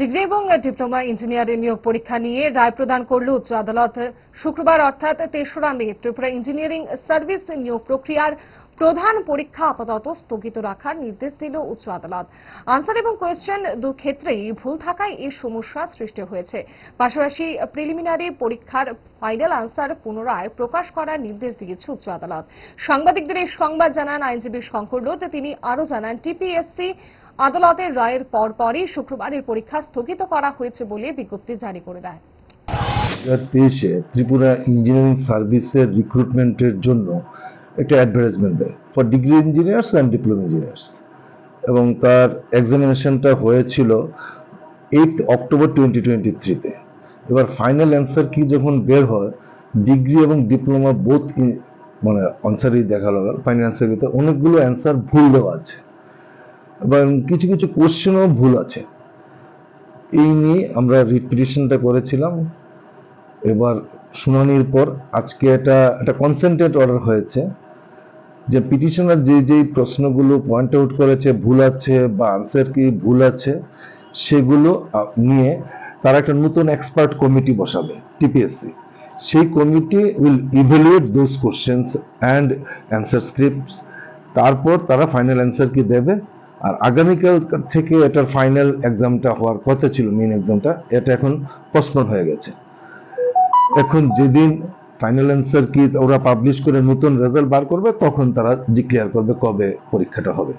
Degree এবং diploma engineering নিয়োগ পরীক্ষা নিয়ে রায় প্রদান করল উচ্চ আদালত। শুক্রবার অর্থাৎ তেসরা মে ত্রিপুরা ইঞ্জিনিয়ারিং সার্ভিস নিয়োগ প্রক্রিয়ার প্রধান পরীক্ষা আপাতত স্থগিত রাখার নির্দেশ দিল উচ্চ আদালত। আনসার এবং কোয়েশ্চেন দু ক্ষেত্রেই ভুল থাকায় এই সমস্যা সৃষ্টি হয়েছে। পাশাপাশি প্রিলিমিনারি পরীক্ষার ফাইনাল আনসার পুনরায় প্রকাশ করার নির্দেশ দিয়েছে উচ্চ আদালত। সাংবাদিকদের এই সংবাদ জানান আইনজীবী শঙ্কর রোদ। তিনি আরও জানান, টিপিএসসি আদালতের রায়ের পরপরই শুক্রবারের পরীক্ষা স্থগিত করা হয়েছে বলে বিজ্ঞপ্তি জারি করে দেয়। হাজার তেইশে ত্রিপুরা ইঞ্জিনিয়ারিং সার্ভিসের রিক্রুটমেন্টের জন্য একটা অ্যাডভার্টাইজমেন্ট দেয় for degree engineers and diploma engineers এবং তার এক্সামিনেশনটা হয়েছিল এইট অক্টোবর টোয়েন্টি টোয়েন্টি থ্রিতে এবার ফাইনাল অ্যান্সার কি যখন বের হয় ডিগ্রি এবং ডিপ্লোমা বোথ মানে অ্যান্সারই দেখাল ফাইনাল অ্যান্সার ভিতরে অনেকগুলো অ্যান্সার ভুল দেওয়া আছে। এবং কিছু কিছু কোশ্চেনও ভুল আছে। এই নিয়ে আমরা রিপিটিশনটা করেছিলাম। এবার শুনানির পর আজকে এটা, একটা কনসেন্ট্রেট অর্ডার হয়েছে। যে পিটিশনার যে যেই প্রশ্নগুলো পয়েন্ট আউট করেছে, ভুল আছে বা আনসার কি ভুল আছে, সেগুলো নিয়ে তারা একটা নতুন এক্সপার্ট কমিটি বসাবে টিপিএসসি সেই committee will evaluate those questions and answer scripts তারপর তারা ফাইনাল অ্যান্সার কি দেবে? আর আগামীকাল থেকে এটার ফাইনাল এক্সামটা হওয়ার কথা ছিল মেন এক্সামটা এটা এখন পোস্টপোন হয়ে গেছে। এখন যেদিন ফাইনাল অ্যান্সার কি? ওরা পাবলিশ করে নতুন রেজাল্ট বার করবে, তখন তারা ডিক্লেয়ার করবে কবে পরীক্ষাটা হবে।